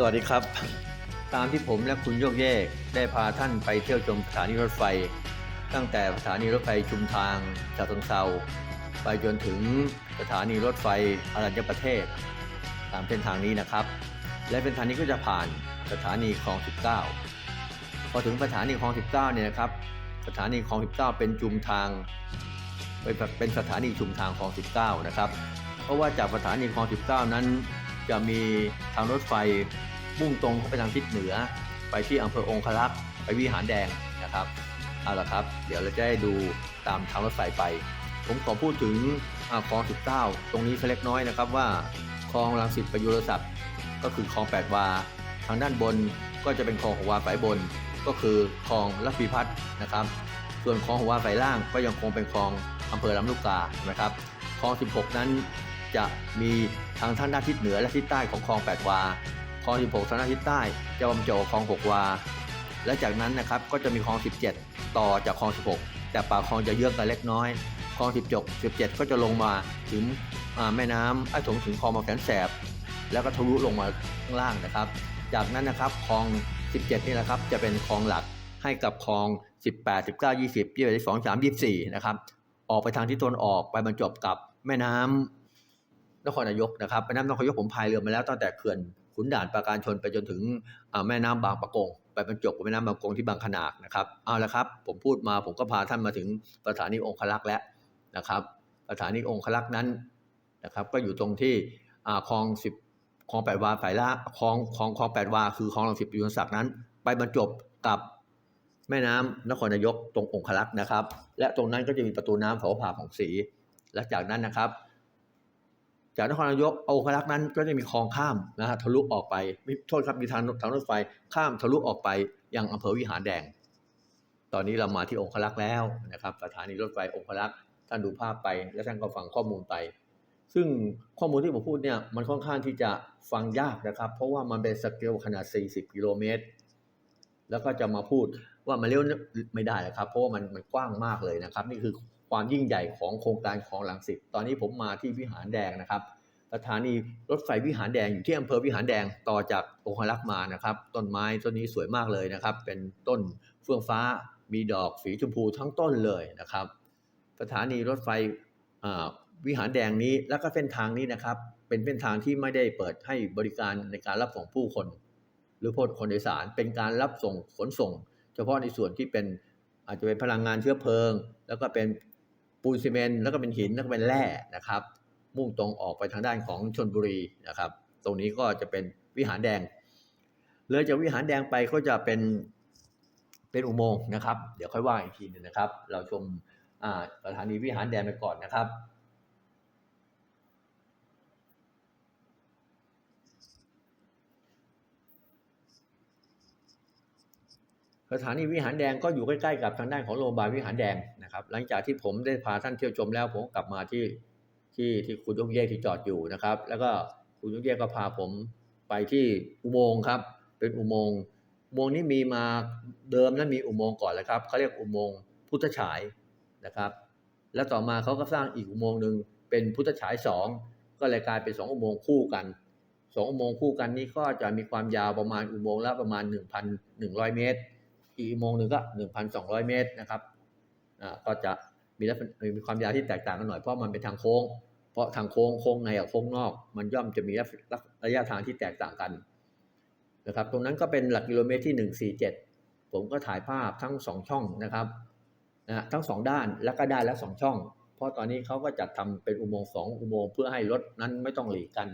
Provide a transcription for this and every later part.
สวัสดีครับ ตามที่ผมและคุณโยกเยกได้พาท่านไปเที่ยวชมสถานีรถไฟ ตั้งแต่สถานีรถไฟชุมทางจากตรงเซาไปจนถึงสถานีรถไฟอรัญญประเทศ ตามเส้นทางนี้นะครับ และเป็นทางนี้ก็จะผ่านสถานีคลอง 19 พอถึงสถานีคลอง 19 เนี่ยนะครับ สถานีคลอง 19 เป็นจุมทางเป็นเป็นสถานีชุมทางคลอง 19 นะครับ เพราะว่าจากสถานีคลอง 19 นั้นจะมีทางรถไฟ มุ่งตรงเข้าไปทางทิศเหนือ ไปที่อำเภอองคลักษ์ไปวิหารแดงนะครับเอาละครับ เดี๋ยวเราจะได้ดูตามทางรถไฟไป ผมขอพูดถึงคลอง 19 ตรงนี้เล็กน้อยนะครับว่าคลองรังสิตประยุรศักดิ์ก็คือคลอง 8 วา ทางด้านบนก็จะเป็นคลองหกวาสายบน ก็คือคลองลับพีพัฒน์นะครับ ส่วนคลองหกวาสายล่างก็ยังคงเป็นคลองอำเภอลำลูกกานะครับคลอง 16 นั้นจะมีทางท่านด้านทิศเหนือและทิศใต้ของคลอง 8 วา ลอง 16ทางด้านทิศใต้จะบรรจบกับคลอง 6 วา และจากนั้นนะครับก็จะมีคลอง 17 ต่อจากคลอง 16 แต่ปากคลองจะเยื้องกันเล็กน้อยคลอง16 17 ก็จะลงมาถึงแม่น้ำไอ้ถงถึงคลองบางแสนแสบ แล้วก็ทะลุลงมาข้างล่างนะครับ จากนั้นนะครับคลอง 17 นี่แหละครับจะเป็นคลองหลักให้กับคลอง 18 19 20 21 22 3 24 นะครับ ออกไปทางทิศตนออกไปบรรจบกับแม่น้ำนครนายกนะครับแม่น้ำนครนายกผมพายเรือมาแล้วตั้งแต่เขื่อน ขุนด่านปราการชนไปจนถึงแม่น้ำบางปะกง ไปบรรจบกับแม่น้ำบางปะกงที่บางขนากนะครับเอาละครับ ผมพูดมาผมก็พาท่านมาถึงสถานีองคลักษ์แล้วนะครับสถานีองคลักษ์นั้นนะครับ ก็อยู่ตรงที่คลองสิบคลองแปดวาสายละคลองคลองคลองแปดวา คือคลองลังสิตยุนศักดิ์นั้น ไปบรรจบกับแม่น้ำนครนายกตรงองคลักษ์นะครับ และตรงนั้นก็จะมีประตูน้ำเขาผาของศรีและจากนั้นนะครับ จากนครนายกองคลักษ์นั้นก็จะมีคลองข้ามนะฮะทะลุออกไปไม่โทษครับมีทางทางรถไฟข้ามทะลุออกไปยังอำเภอวิหารแดง ตอนนี้เรามาที่องคลักษ์แล้วนะครับสถานีรถไฟองคลักษ์ท่านดูภาพไป และท่านก็ฟังข้อมูลไป ซึ่งข้อมูลที่ผมพูดเนี่ยมันค่อนข้างที่จะฟังยากนะครับ เพราะว่ามันเป็นสเกลขนาด 40 กิโลเมตร แล้วก็จะมาพูดว่ามันเร็วไม่ได้นะครับ เพราะว่ามันมันกว้างมากเลยนะครับ นี่คือ ความยิ่งใหญ่ของโครงการของหลังสิตตอนนี้ผมมาที่วิหารแดงนะครับสถานีรถไฟวิหารแดงอยู่ที่อำเภอวิหารแดงต่อจากองคลักษ์มานะครับ ต้นไม้ต้นนี้สวยมากเลยนะครับ เป็นต้นเฟื่องฟ้ามีดอกสีชมพูทั้งต้นเลยนะครับ สถานีรถไฟวิหารแดงนี้แล้วก็เส้นทางนี้นะครับ เป็นเส้นทางที่ไม่ได้เปิดให้บริการในการรับส่งผู้คน หรือผู้คนโดยสารเป็นการรับส่งขนส่ง เฉพาะในส่วนที่เป็นอาจจะเป็นพลังงานเชื้อเพลิง แล้วก็เป็น ปูนซีเมนต์แล้วก็เป็นหินแล้วก็เป็นแร่นะครับ มุ่งตรงออกไปทางด้านของชนบุรีนะครับ ตรงนี้ก็จะเป็นวิหารแดง เลยจากวิหารแดงไปก็จะเป็นเป็นอุโมงค์นะครับ เดี๋ยวค่อยว่าอีกทีหนึงนะครับ เราชมสถานีวิหารแดงไปก่อนนะครับ สถานีวิหารแดงก็อยู่ใกล้ๆกับทางด้านของโรงพยาบาลวิหารแดงนะครับ หลังจากที่ผมได้พาท่านเที่ยวชมแล้วผมกลับมาที่ที่ที่คุณยกเยกที่จอดอยู่นะครับ แล้วก็คุณยกเยกก็พาผมไปที่อุโมงค์ครับ เป็นอุโมงค์อุโมงค์นี้มีมาเดิมนั้นมีอุโมงค์ก่อนแล้วครับเขาเรียกอุโมงค์พุทธฉายนะครับ แล้วต่อมาเขาก็สร้างอีกอุโมงค์หนึ่งเป็นพุทธฉายสองก็เลยกลายเป็นสองอุโมงค์คู่กันสองอุโมงค์คู่กันนี้ก็จะมีความยาวประมาณอุโมงค์ละประมาณ 1,100 เมตร อีกอุโมงค์หนึ่งก็1,200เมตรนะครับอ่าก็จะมีลักษณะมีความยาวที่แตกต่างกันหน่อยเพราะมันเป็นทางโค้ง เพราะทางโค้งโค้งในกับโค้งนอก มันย่อมจะมีระยะทางที่แตกต่างกันนะครับ ตรงนั้นก็เป็นหลักกิโลเมตรที่ 147 ผมก็ถ่ายภาพทั้งสองช่องนะครับนะทั้งสองด้านแล้วก็ด้านละสองช่อง เพราะตอนนี้เขาก็จัดทำเป็นอุโมงค์สองอุโมงค์เพื่อให้รถนั้นไม่ต้องหลีกกัน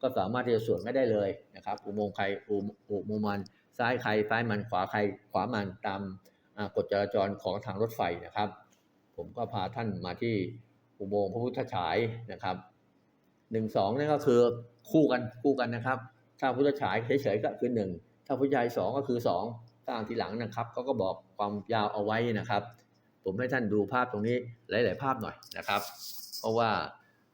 ก็สามารถที่จะสวนไม่ได้เลยนะครับ อุโมงค์ใครอุโมงค์มัน ซ้ายใครซ้ายมันขวาใครขวามันตามกฎจราจรของทางรถไฟนะครับ ผมก็พาท่านมาที่อุโมงค์พระพุทธฉายนะครับหนึ่งสองนี่นก็คือคู่กันคู่กันนะครับ ถ้าพุทธฉายเฉยๆก็คือหนึ่งถ้าพุทธฉายสองก็คือสองถ้าสร้างทีหลังนะครับเขาก็บอกความยาวเอาไว้นะครับ ผมให้ท่านดูภาพตรงนี้หลาย ๆ ภาพหน่อยนะครับ เพราะว่า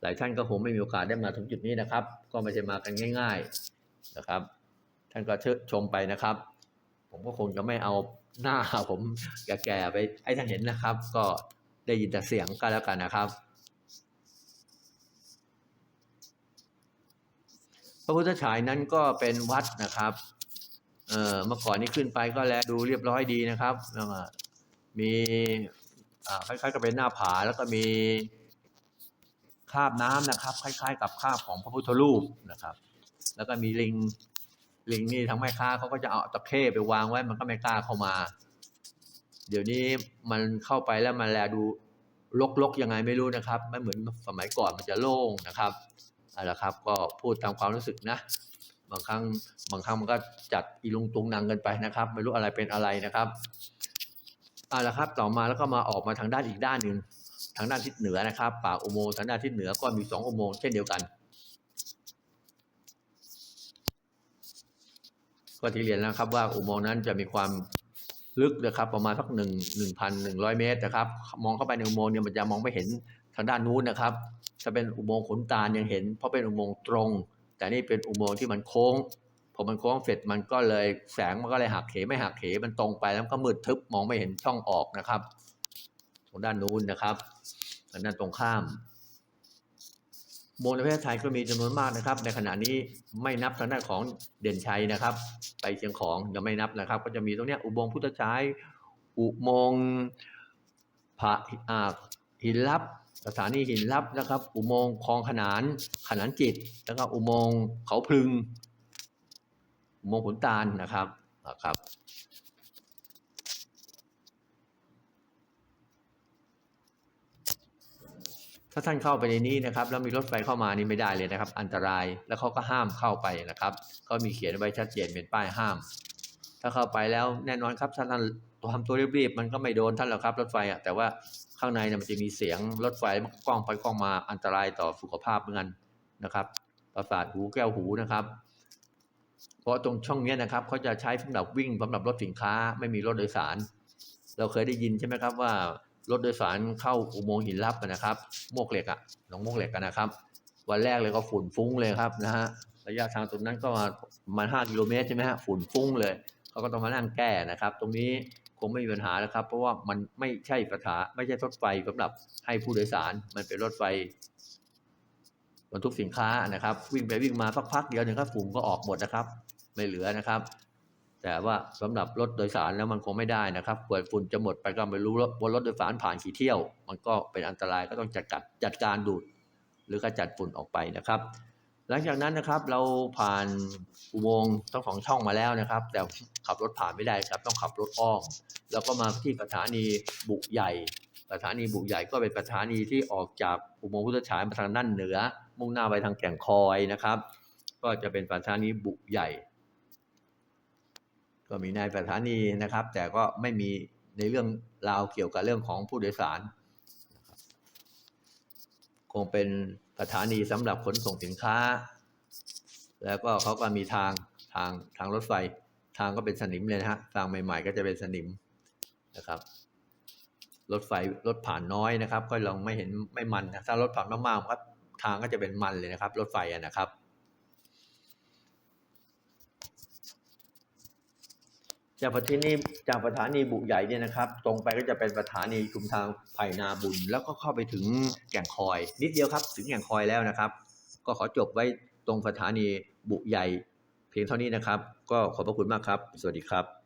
หลายท่านก็คงไม่มีโอกาสได้มาถึงจุดนี้นะครับ ก็ไม่ใช่มากันง่าย ๆนะครับ ท่านก็เชิญชมไปนะครับ ผมก็คงจะไม่เอาหน้าผมแก่ๆไปให้ท่านเห็นนะครับ ก็ได้ยินแต่เสียงก็แล้วกันนะครับ พระพุทธฉายนั้นก็เป็นวัดนะครับเอ่อเมื่อก่อนนี้ขึ้นไปก็แลดูเรียบร้อยดีนะครับมีคล้ายๆกับเป็นหน้าผาแล้วก็มีคราบน้ำนะครับ คล้าย ๆ กับคราบของพระพุทธรูปนะครับ แล้วก็มีลิง ลิงนี่ทั้งแม่ค้าเขาก็จะเอาตะเข้ไปวางไว้ มันก็ไม่กล้าเข้ามา เดี๋ยวนี้มันเข้าไปแล้วมันแลดูลกๆยังไงไม่รู้นะครับไม่เหมือนสมัยก่อนมันจะโล่งนะครับเอาละครับ ก็พูดตามความรู้สึกนะ บางครั้งบางครั้งมันก็จัดอีลงตุงนางกันไปนะครับ ไม่รู้อะไรเป็นอะไรนะครับเอาละครับต่อมาแล้วก็มาออกมาทางด้านอีกด้านหนึ่งทางด้านทิศเหนือนะครับ ปากอุโมงค์ทางด้านทิศเหนือก็มีสองอุโมงค์เช่นเดียวกัน ก็ที่เรียนแล้วครับว่าอุโมงค์นั้นจะมีความลึกนะครับประมาณสักหนึ่งหนึ่งพันหนึ่งร้อยเมตรนะครับมองเข้าไปในอุโมงค์เนี่ยมันจะมองไม่เห็นทางด้านนู้นนะครับถ้าเป็นอุโมงค์ขนตาลยังเห็น เพราะเป็นอุโมงค์ตรง แต่นี่เป็นอุโมงค์ที่มันโค้งพอมันโค้งเสร็จมันก็เลยแสงมันก็เลยหักเหไม่หักเหมันตรงไปแล้วก็มืดทึบมองไม่เห็นช่องออกนะครับทางด้านนู้นนะครับทางด้านตรงข้าม โมงในประเทศไทยก็มีจำนวนมากนะครับ ในขณะนี้ไม่นับทางด้านของเด่นชัยนะครับ ไปเชียงของยังไม่นับนะครับ ก็จะมีตรงนี้อุโมงค์พุทธชายอุโมงค์พระอ่าหินลับสถานีหินลับนะครับ อุโมงค์คลองขนานขนานจิต แล้วก็อุโมงค์เขาพึง อุโมงค์ขุนตาลนะครับนะครับ ถ้าท่านเข้าไปในนี้นะครับแล้วมีรถไฟเข้ามานี่ไม่ได้เลยนะครับ อันตรายแล้วเขาก็ห้ามเข้าไปนะครับ ก็มีเขียนไว้ชัดเจนเป็นป้ายห้าม ถ้าเข้าไปแล้วแน่นอนครับถ้าท่านทำตัวรีบๆมันก็ไม่โดนท่านหรอกครับ รถไฟอะแต่ว่าข้างในเนี่ยมันจะมีเสียงรถไฟมันกล้องไปกล้องมาอันตรายต่อสุขภาพเหมือนกันนะครับประสาทหูแก้วหูนะครับ เพราะตรงช่องนี้นะครับเขาจะใช้สำหรับวิ่งสำหรับรถสินค้าไม่มีรถโดยสาร เราเคยได้ยินใช่ไหมครับว่า รถโดยสารเข้าอุโมงค์หินลับนะครับโมกเหล็กอะหนองโมกเหล็กกันนะครับ วันแรกเลยก็ฝุ่นฟุ้งเลยครับนะฮะระยะทางตรงนั้นก็ประมาณห้ากิโลเมตรใช่ไหมฮะฝุ่นฟุ้งเลยเขาก็ต้องมานั่งแก้นะครับ ตรงนี้คงไม่มีปัญหาแล้วครับ เพราะว่ามันไม่ใช่สถาไม่ใช่รถไฟสำหรับให้ผู้โดยสารมันเป็นรถไฟบรรทุกสินค้านะครับ วิ่งไปวิ่งมาสักพักเดียวนึ่งครับฝุ่นก็ออกหมดนะครับ ไม่เหลือนะครับ แต่ว่าสำหรับรถโดยสารแล้วมันคงไม่ได้นะครับเปิดฝุ่นจะหมดไปก็ไม่รู้ว่ารถโดยสารผ่านกี่เที่ยว มันก็เป็นอันตรายก็ต้องจัดการจัดการดูด หรือขจัดฝุ่นออกไปนะครับ หลังจากนั้นนะครับเราผ่านอุโมงค์ทั้งสองช่องมาแล้วนะครับ แต่ขับรถผ่านไม่ได้ครับ ต้องขับรถอ้อมแล้วก็มาที่สถานีบุใหญ่สถานีบุใหญ่ก็เป็นสถานีที่ออกจากอุโมงค์พุทธฉายมาทางด้านเหนือ มุ่งหน้าไปทางแก่งคอยนะครับ ก็จะเป็นสถานีบุใหญ่ ก็มีในสถานีนะครับ แต่ก็ไม่มีในเรื่องราวเกี่ยวกับเรื่องของผู้โดยสาร คงเป็นสถานีสำหรับขนส่งสินค้า แล้วก็เขาก็มีทางทางทางรถไฟ ทางก็เป็นสนิมเลยนะฮะทางใหม่ ๆ ก็จะเป็นสนิมนะครับ รถไฟรถผ่านน้อยนะครับ ก็ลองไม่เห็นไม่มันนะถ้ารถผ่านมากๆก็ทางก็จะเป็นมันเลยนะครับ รถไฟอะนะครับ จากสถานีจากสถานีบุใหญ่เนี่ยนะครับ ตรงไปก็จะเป็นสถานีชุมทางไผ่นาบุญ แล้วก็เข้าไปถึงแก่งคอย นิดเดียวครับ ถึงแก่งคอยแล้วนะครับ ก็ขอจบไว้ตรงสถานีบุใหญ่ เพียงเท่านี้นะครับ ก็ขอบพระคุณมากครับ สวัสดีครับ